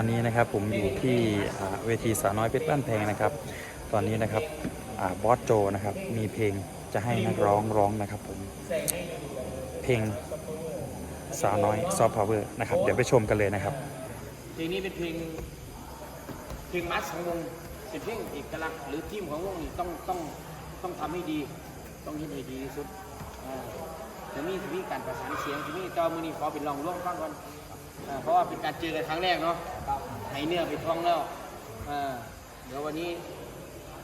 ตอนนี้นะครับผมอยู่ที่เวทีสาวน้อยเพชรบ้านแพงนะครับ ตอนนี้นะครับอบอสโจนะครับมีเพลงจะให้นักร้องร้องนะครับผมเพลงสาวน้อยซอฟต์พาวเวอร์นะครับเดี๋ยวไปชมกันเลยนะครับเพลงนี้เป็นเพลงเพลงมัสของวงเป็นเพลงเอกลักษณ์หรือทีมของวงนี่ต้องต้องต้องทำให้ดี ต้องเห็นให้ดีที่สุดอ่าจะมีจะมีการประสานเสียงที่นี่จอมือนี้ขอเป็นลองร่วมฟังก่อน อ่าเพราะว่าเป็นการเจอกันครั้งแรกเนาะให้เนื้อไปท่องแล้วอ่าเดี๋ยววันนี้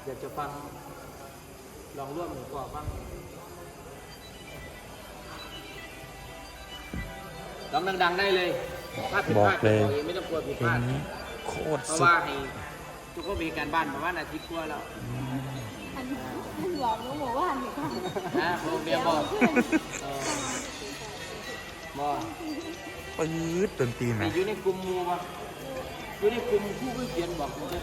อยากจะฟังลองร่วมหนึ่งกว่าฟังลองดังๆได้เลยถ้าผิดพลาดบอกเลยเองไม่ต้องกลัวผิดเพพลลางดนี้โคตรเพราะสุดว่าให้ทุกคนมีการบ้านประมาณอาทิตย์กว่าแล้วอันอันบอกหนูบอกว่าอันนี้ค่ะนะโรงเรียนบอกเออบอก ปื๊ดดนตรีไหม อยู่ในกลุ่มหมู่ะอยู่ในกลุ่มผู้ผู้เขียนบอกผมจะ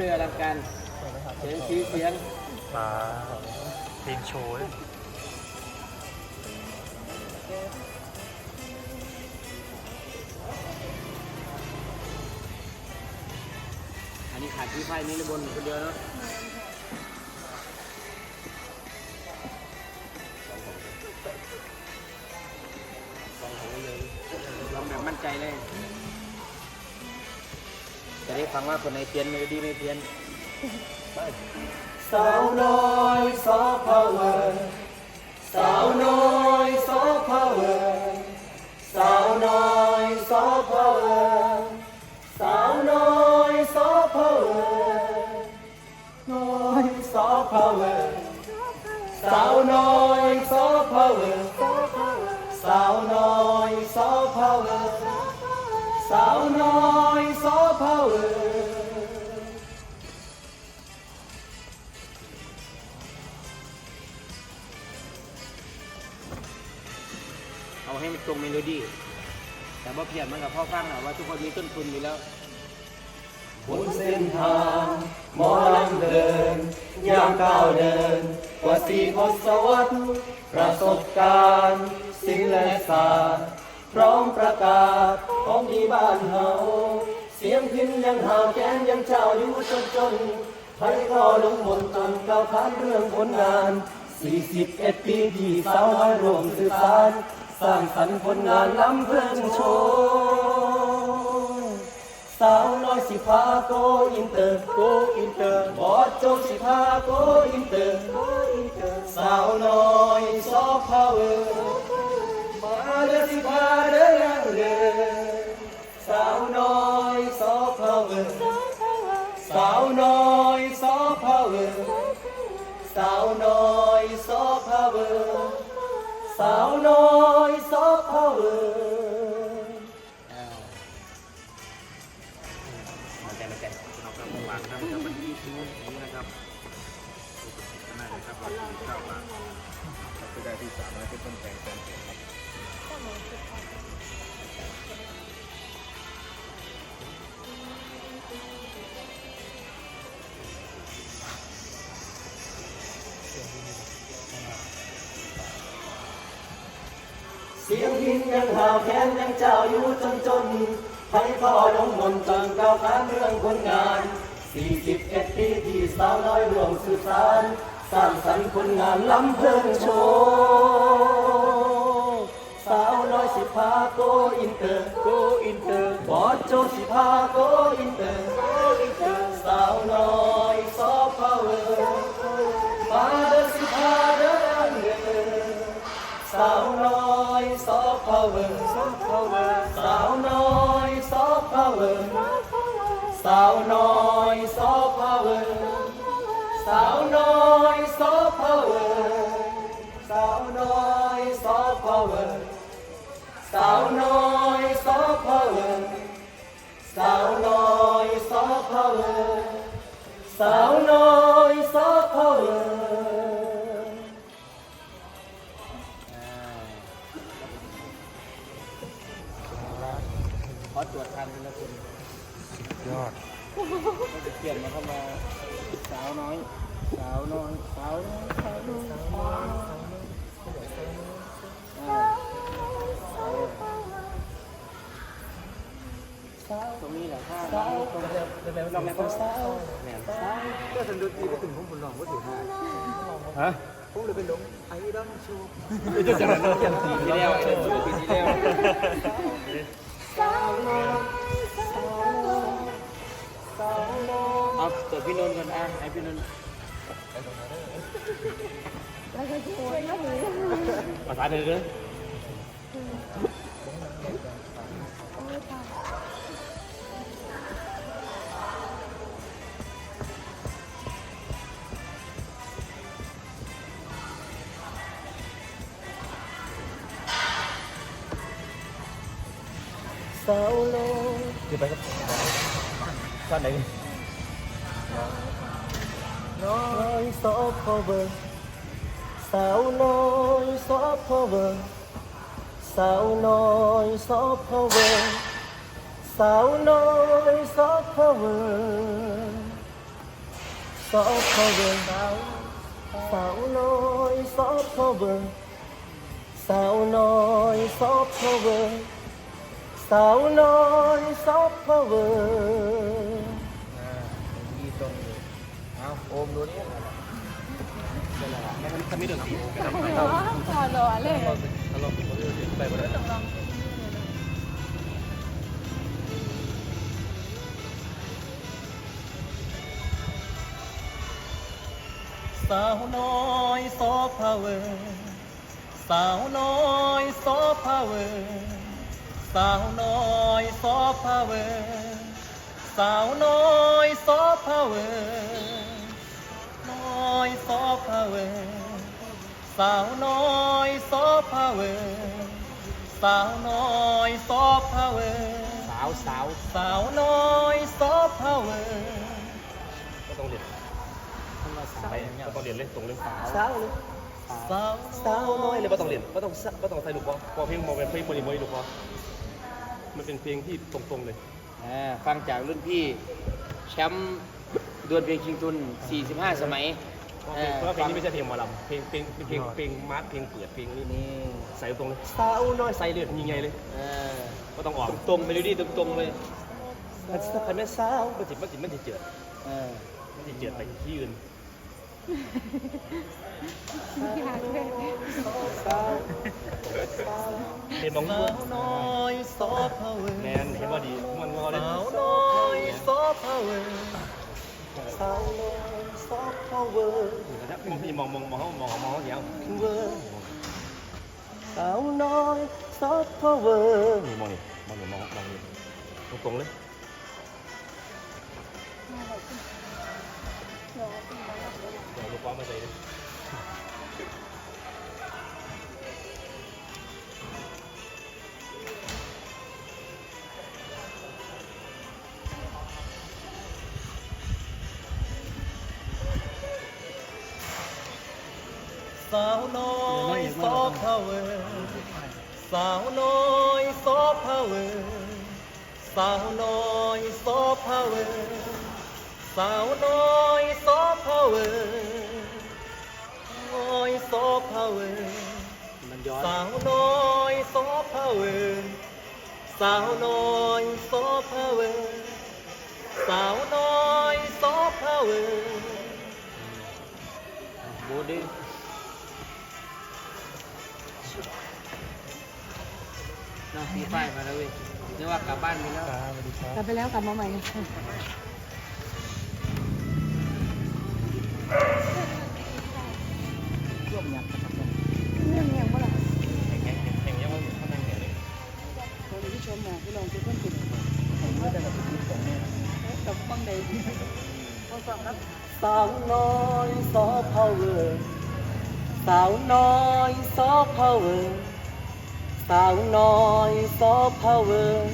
เซอร์ร่างการเสียงสีเสียงตาเพลงโชว์เลยอันนี้ขาดที่ไพ่นี่ระบนคนเดียวเนาะลองแบบมั่นใจเลยจะได้ฟังว่าคนไหนเพี้ยนเมโลดี้ไม่เพี้ยนสาวน้อยซอฟต์พาวเวอร์สาวน้อยซอฟต์พาวเวอร์สาวน้อยซอฟต์พาวเวอร์ เอาให้มันตรงเมโลดี้ แต่ว่าเพียนมันกับพ่อฟังอะว่าทุกคนมีต้นทุนอยู่แล้วบนเส้นทางหมอลำเดินย่างก้าวเดิน กว่าสี่ทศวรรษประสบการณ์ศิลและศาสตร์พร้อมประกาศของดีบ้านเฮาเสียงพินยังหาวแกนยังเจ้าอยู่จนจนไทยก็ลงมนตนก้าวขานเรื่องผลงาน 41 ปีที่สาวน้อยรวมสื่อสาร สร้างสรรค์ผลงานล้ำเพื่อนโชว์สาวน้อยสิพาโกอินเตอร์โกอินเตอร์บอสโจสิพาโกอินเตอร์โกอินเตอร์ สาวน้อยซอฟต์พาวเวอร์มันใจมันใจเราก็วางนะครับมันที่ทิ้นี้นะครับน่าจะครับการาจะได้ที่สามร้อยเป็นต้นแต่งแสนเจ็ดครับ เสียงพินยังหาวแค้นยังเจ้าอยู่จนจนไทยพ่อลงมนจนก้าวขานเรื่องผลงาน 41 ปีที่สาวน้อยรวมสื่อสาร สร้างสรรค์ผลงานล้ำเพิ่งโชว์สาวน้อยสิพาโกอินเตอร์โกอินเตอร์บอสโจสิพาโกอินเตอร์โกอินเตอร์สาวน้อย อยซอฟต์พาวเวอร์สาวน้อยซอฟต์พาวเวอร์สาวน้อยซอฟต์พาวเวอร์ สาวน้อยซอฟต์พาวเวอร์สาวน้อยซอฟต์พาวเวอร์สาวน้อยซอฟต์พาวเวอร์สาวน้อยซอฟต์พาวเวอร์สาวน้อย ละคนยอดก็จะเปลี่ยนมาเข้ามาสาวน้อย สาวน้อยสาวน้อยสาวน้อยสาวน้อยอ่าตรงนี้แหละถ้าตรงนี้ลองแม่ก็สาวแม่สาวก็สันดุตีก็ถึงผมผลลองก็ถือห้าฮะผมเลยเป็นหลงไอ้ดอนชูจะจะนั้นอย่างปีที่แล้วไอ้เรื่องปีที่แล้วสาวน้อยสาว เอาตัวพี่นนท์ก่อนอะให้พี่นนท์แล้วก็ช่วยแล้วหนูภาษาเดิมเลยโอ้ยตายสาวน้อยเดี๋ยวไปครับท่านไหน น้อยซอฟต์พาวเวอร์สาวน้อยซอฟต์พาวเวอร์สาวน้อยซอฟต์พาวเวอร์สาวน้อยซอฟต์พาวเวอร์ซอฟต์พาวเวอร์สาวน้อยซอฟต์พาวเวอร์สาวน้อยซอฟต์พาวเวอร์สาวน้อยซอฟต์พาวเวอร์ เอาโอมดูนี่ถ้าไม่เดือดตีโอมก็ได้หัวขอรอเลยถ้าเราปิดหมดเลยไปหมดเลยต้องลองสาวน้อยซอฟต์พาวเวอร์สาวน้อยซอฟต์พาวเวอร์สาวน้อยซอฟต์พาวเวอร์สาวน้อยซอฟต์พาวเวอร์ ซอพาเวอร์สาวน้อยซอฟต์พาวเวอร์สาวน้อยซอฟต์พาวเวอร์สาวสาวสาวน้อยซอฟต์พาวเวอร์ก็ต้องเรียนไปก็ต้องเรียนเลยตรงเลยสาวเลยสาวสาวน้อยเลยก็ต้องเรียนก็ต้องก็ต้องใส่ลูกบอลพอเพลงมองเป็นเพลงโมดิโมดิลูกบอลมันเป็นเพลงที่ตรงๆเลยฟังจากรุ่นพี่แชมป์ดวลเพลงชิงทุน 45 สมัย เพราะเพลงนี้ไม่ใช่เพลงหมอลำเพลงเพลงเป็นเพลงเพลงมาร์คเพลงเปิดเพลงนี้นี่ใส่ตรงเลยสาวน้อยใส่เลือดยิงไงเลยเออก็ต้องออกตรงๆเมโลดี้ตรงๆเลยมันจะเป็นแม่สาวมันจิมันจิมันจิเจือดเออมันจิเจือดไปที่อื่นอยากเลยเห็นบ้องสาวน้อยซอฟต์พาวเวอร์แมนเห็นว่าดีมันก็ได้สาวน้อยซอฟต์พาวเวอร์สาวน้อย ซอฟต์พาวเวอร์มองพี่มองมองมองเขามองเขามองเขาเสียวเวอร์สาวน้อยซอฟต์พาวเวอร์นี่มองนี่มองนี่มองมองนี่ตรงๆเลยเดี๋ยวพี่มาแล้วเดี๋ยวลูกบอลมาใส่เลย เวอร์สาวน้อยซอฟต์พาวเวอร์สาวน้อยซอฟต์พาวเวอร์สาวน้อยซอฟต์พาวเวอร์น้อยซอฟต์พาวเวอร์สาวน้อยซอฟต์พาวเวอร์สาวน้อยซอฟต์พาวเวอร์สาวน้อยซอฟต์พาวเวอร์บูดิ้ งน้องฟีไฟมาแล้วเว้ยนึกว่ากลับบ้านไปแล้วกลับไปแล้วกลับมาใหม่ร่วมยังเรื่องยังบ่ล่ะแข่งแข่งแข่งยังว่าเขานั่งแข่งเลยคนที่ชมมาพี่ลองทุกคนติดผมว่าแต่กับทุกคนกับบ้างใดพอฟังครับสาวน้อยซอพาวเวอร์สาวน้อยซอพาวเวอร์ สาวน้อยซอพาวเวอร์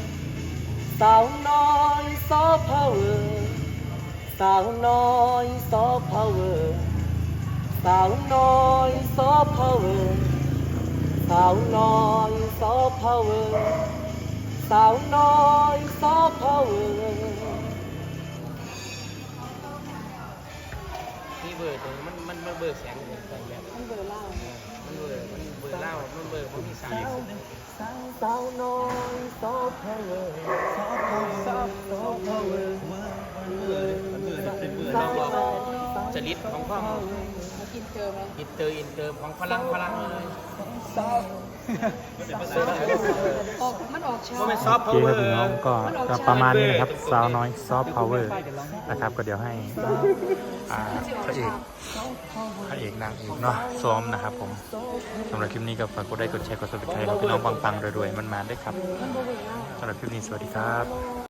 สาวน้อยซอพาวเวอร์สาวน้อยซอพาวเวอร์สาวน้อยซอพาวเวอร์สาวน้อยซอพาวเวอร์สาวน้อยซอพาวเวอร์ เบอร์ตัวนี้มันมันมันเบอร์แสงเลยแต่แบบมันเบอร์เล่ามันเบอร์มันเบอร์เล่ามันเบอร์มันมีสายสาวสาวน้อยซอฟต์แวร์ซอฟต์แวร์ซอฟต์แวร์เบอร์มันเบอร์เป็นเบอร์เราบอกจริตของความอินเตอร์อินเตอร์อินเตอร์ของพลังพลังเลย ออกมันออกช้าก็ไม่ซอฟต์โอพาวเคเวคอรับพี่น้องร์ก็ก็ประมาณนี้นะครับสาวน้อยซอฟต์พาวเวอร์นะครับก็เดี๋ยวให้อ่าพระเอกพระเอกนางเอกเนาะซ้อมนะครับผมสำหรับคลิปนี้ก็ฝากกดไลค์กดแชร์กดซับสไครต์ให้พี่น้องปังๆรวยๆมันมาด้วยครับสำหรับคลิปนี้สวัสดีครับ